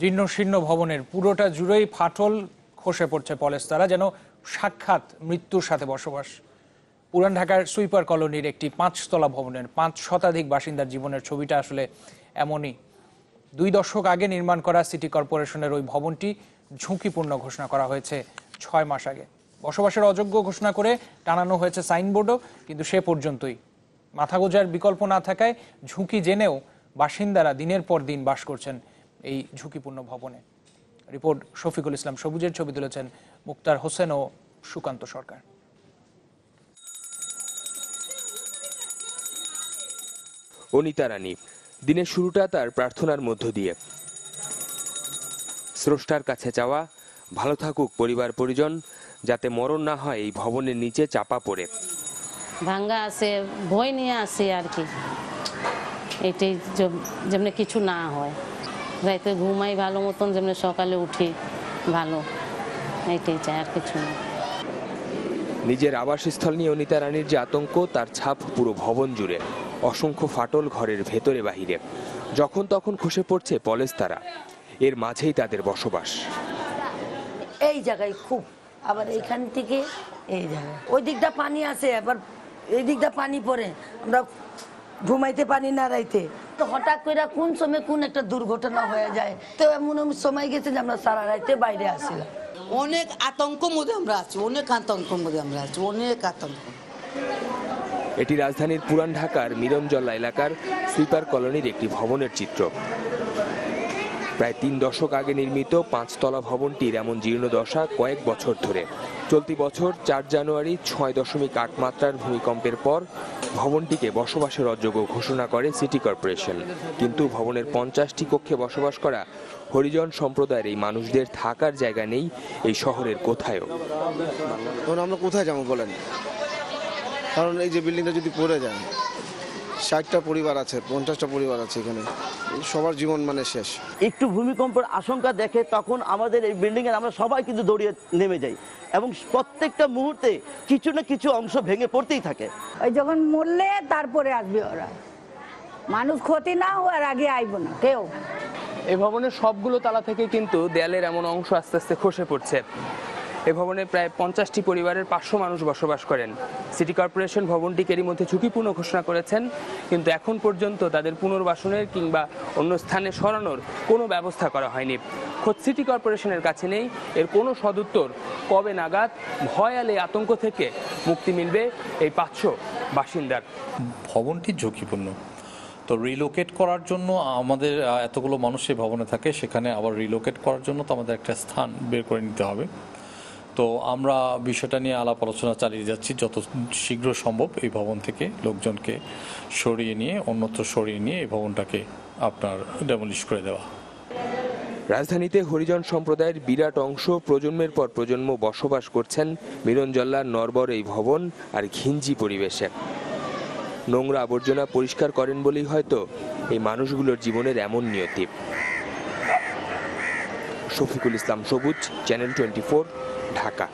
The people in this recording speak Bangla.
জীর্ণ শীর্ণ ভবনের পুরোটা জুড়েই ফাটল খসে পড়ছে পলেস্তারা, যেন সাক্ষাৎ মৃত্যুর সাথে বসবাস। পুরান ঢাকার সুইপার কলোনির একটি পাঁচতলা ভবনের পাঁচ শতাধিক বাসিন্দার জীবনের ছবিটা আসলে এমনই। দুই দশক আগে নির্মাণ করা সিটি কর্পোরেশনের ওই ভবনটি ঝুঁকিপূর্ণ ঘোষণা করা হয়েছে ছয় মাস আগে। বসবাসের অযোগ্য ঘোষণা করে টানানো হয়েছে সাইনবোর্ডও, কিন্তু সে পর্যন্তই। মাথা গোজার বিকল্প না থাকায় ঝুঁকি জেনেও বাসিন্দারা দিনের পর দিন বাস করছেন এই ঝুঁকিপূর্ণ ভবনে। রিপোর্ট শফিকুল ইসলাম সবুজের ছবি তুলেছেন মুক্তার হোসেন ও সুকান্ত সরকার। অনিতা রানী দিনের শুরুটা তার প্রার্থনার মধ্য দিয়ে। স্রষ্টার কাছে চাওয়া ভালো থাকুক পরিবার পরিজন যাতে মরণ না হয় এই ভবনের নিচে চাপা পড়ে। ভাঙ্গা আছে ভয় নিয়ে আসে আর কি। এটাই যে- যেমনি কিছু না হয়। রাতে ঘুমাই ভালো মতন যেমনি সকালে উঠি ভালো। এইটাই চাই আর কিছু না। নিজের আবাসস্থল নিয়ে অনিতা রানীর যে আতঙ্ক তার ছাপ পুরো ভবন জুড়ে। অসংখ্য ফাটল ঘরের ভেতরে বাহিরে। যখন তখন খসে পড়ছে পলেস্তারা এর মাঝেই তাদের বসবাস। এই জায়গায় খুব আবার এইখান থেকে এই জায়গায়। ওই দিকটা পানি আছে আবার এই দিকটা পানি পড়ে। আমরা ঘুমাইতে পারি না রাইতে। তো হঠাৎ করে কোন সময় কোন একটা দুর্ঘটনা হয়ে যায়? তো এমন এমন সময় গেছে যে আমরা সারা রাইতে বাইরে আসিলাম। অনেক আতঙ্ক মধ্যে আমরা আছি অনেক আতঙ্ক মধ্যে আমরা আছি অনেক আতঙ্ক। এটি রাজধানীর পুরান ঢাকার মিরঞ্জলা এলাকার স্লিপার কলোনির একটি ভবনের চিত্র। প্রায় তিন দশক আগে নির্মিত পাঁচতলা ভবনটির এমন জীর্ণদশা কয়েক বছর ধরে। চলতি বছর চার জানুয়ারি ছয় দশমিক আট মাত্রার ভূমিকম্পের পর ভবনটিকে বসবাসের অযোগ্য ঘোষণা করে সিটি কর্পোরেশন। কিন্তু ভবনের পঞ্চাশটি কক্ষে বসবাস করা হরিজন সম্প্রদায়ের এই মানুষদের থাকার জায়গা নেই এই শহরের কোথায়ও। আমরা কোথায় যাব বলেন? কারণ এই যে বিল্ডিংটা যদি পড়ে যায় ষাটটা পরিবার আছে পঞ্চাশটা পরিবার আছে এখানে। সবার জীবন মানে শেষ। একটু ভূমিকম্পের আশঙ্কা দেখে তখন আমাদের এই বিল্ডিং এর আমরা সবাই কিন্তু দৌড়িয়ে নেমে যাই। এবং প্রত্যেকটা মুহূর্তে কিছু না কিছু অংশ ভেঙে পড়তেই থাকে। ওই যখন মরলে তারপরে আসবে ওরা। মানুষ ক্ষতি না হওয়ার আগে আইব না কেউ। এই ভবনের সবগুলো তালা থেকে কিন্তু দেয়ালের এমন অংশ আস্তে আস্তে খসে পড়ছে। এই ভবনে প্রায় পঞ্চাশটি পরিবারের পাঁচশো মানুষ বসবাস করেন। সিটি কর্পোরেশন ভবনটিকে এরই মধ্যে ঝুঁকিপূর্ণ ঘোষণা করেছেন, কিন্তু এখন পর্যন্ত তাদের পুনর্বাসনের কিংবা অন্য স্থানে সরানোর কোনো ব্যবস্থা করা হয়নি। খোদ সিটি কর্পোরেশনের কাছে নেই, এর কোনো সদুত্তর কবে নাগাদ ভয়ালে আতঙ্ক থেকে মুক্তি মিলবে এই পাঁচশো বাসিন্দার। ভবনটি ঝুঁকিপূর্ণ। তো রিলোকেট করার জন্য আমাদের এতগুলো মানুষ ভবনে থাকে, সেখানে আবার রিলোকেট করার জন্য তো আমাদের একটা স্থান বের করে নিতে হবে। তো আমরা বিষয়টা নিয়ে আলাপ আলোচনা চালিয়ে যাচ্ছি যত শীঘ্র সম্ভব এই ভবন থেকে লোকজনকে সরিয়ে নিয়ে, অন্যত্র সরিয়ে নিয়ে এই ভবনটাকে আপনার ডেমলিশ করে দেওয়া। রাজধানীতে হরিজন সম্প্রদায়ের বিরাট অংশ প্রজন্মের পর প্রজন্ম বসবাস করছেন মিরনজল্লার নরবর এই ভবন আর ঘিঞ্জি পরিবেশে। নোংরা আবর্জনা পরিষ্কার করেন বলেই হয়তো এই মানুষগুলোর জীবনের এমন নিয়তি। শফিকুল ইসলাম সবুজ চ্যানেল টোয়েন্টি ঢাকা।